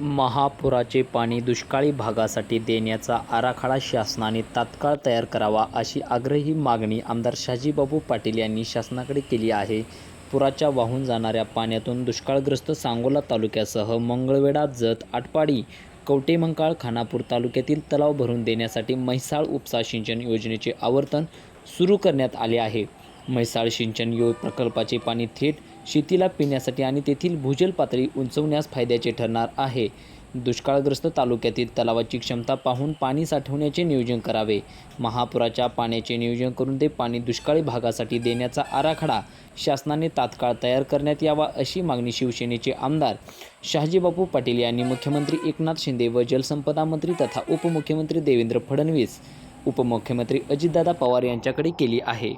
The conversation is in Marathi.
महापुराचे पाणी दुष्काळी भागासाठी देण्याचा आराखडा शासनाने तात्काळ तयार करावा अशी आग्रही मागणी आमदार शहाजीबाबू पाटील यांनी शासनाकडे केली आहे. पुराच्या वाहून जाणाऱ्या पाण्यातून दुष्काळग्रस्त सांगोला तालुक्यासह मंगळवेढा जत आटपाडी कवटेमंकाळ खानापूर तालुक्यातील तलाव भरून देण्यासाठी म्हैसाळ उपसा सिंचन योजनेचे आवर्तन सुरू करण्यात आले आहे. म्हैसाळ सिंचन यो प्रकल्पाचे पाणी थेट शेतीला पिण्यासाठी आणि तेथील भूजल पातळी उंचवण्यास फायद्याचे ठरणार आहे. दुष्काळग्रस्त तालुक्यातील तलावाची क्षमता पाहून पाणी साठवण्याचे नियोजन करावे. महापुराच्या पाण्याचे नियोजन करून ते पाणी दुष्काळी भागासाठी देण्याचा आराखडा शासनाने तात्काळ तयार करण्यात यावा अशी मागणी शिवसेनेचे आमदार शहाजीबापू पाटील यांनी मुख्यमंत्री एकनाथ शिंदे व जलसंपदा मंत्री तथा उपमुख्यमंत्री देवेंद्र फडणवीस उपमुख्यमंत्री अजितदादा पवार यांच्याकडे केली आहे.